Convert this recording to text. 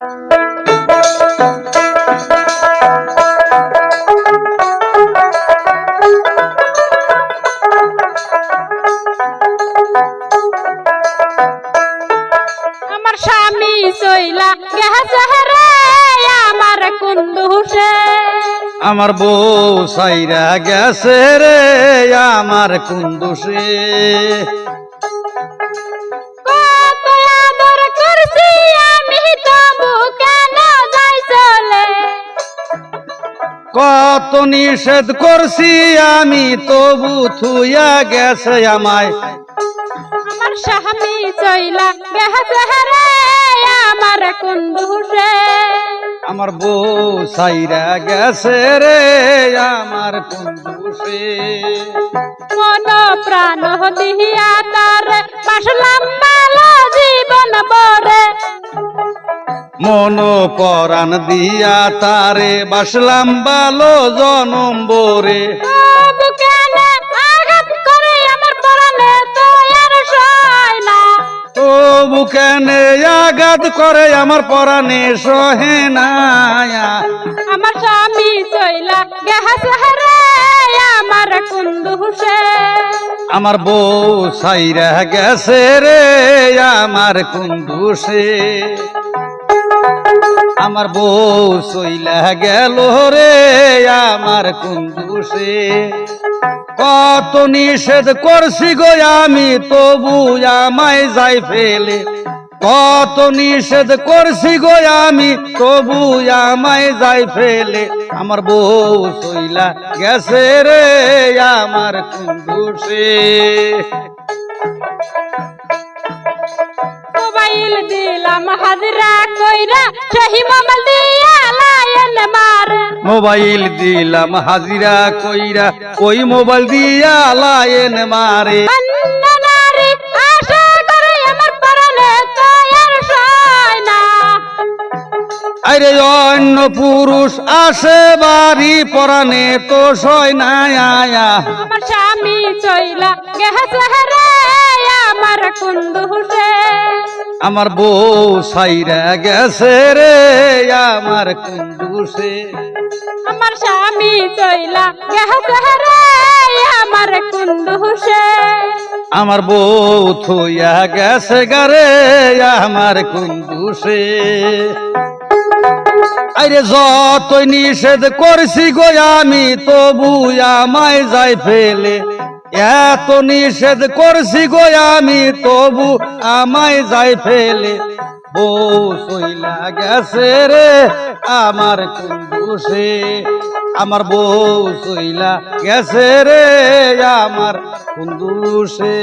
আমার স্বামী চইলা গেছে রে আমার কুন্দুসে আমার বউ সাইরা গেছে রে আমার কুন্দুসে কত নিষেধ করছি আমি তবু থুইয়া গেছে আমায়। আমার স্বামী চইলা গেছে রে আমার কুন্দুসে আমার বউ সাইরা গেছে রে আমার কুন্দুসে মন প্রাণ দিয়া মন পরাণ দিয়া তারে বাসলাম ভালো জনম বোরে কেন আঘাত করে আমার পরাণে সহে না আমার স্বামী চইলা আমার কুন্দুসে আমার বউ সাইরা গেছে রে আমার কুন্দুসে আমার বউ সইলা গেল রে আমার কুন্দুসে। কত নিষেধ করছি গো আমি, তবু আমায় যাই ফেলে। কত নিষেধ করছি গো আমি, তবু আমায় যাই ফেলে। আমার বউ সইলা গেছে রে আমার মোবাইল দিলাম হাজরা মোবাইল লায়ন দিলাম হাজিরা কইরা ওই মোবাইল দিয়া লাইন মারে। আর অন্য পুরুষ আসে বাড়ি পরানে তো সয় না আয়া। আমার স্বামী চইলা গেছে রে আমার আমার বউ সাইরা গেছে রে আমার কুন্দুসে আমার স্বামী চইলা গেছে রে আমার কুন্দুসে আমার বউ থইয়া গেছে গারে আমার কুন্দুসে আরে যতই নিষেধ করছি গো আমি তবু আমায় যাই ফেলে। এত নিষেধ করছি গো আমি, তবু আমায় যাই ফেলে। বউ গেছে রে আমার কুন্দুষে আমার বউ সইলা গেছে রে আমার কুন্দুসে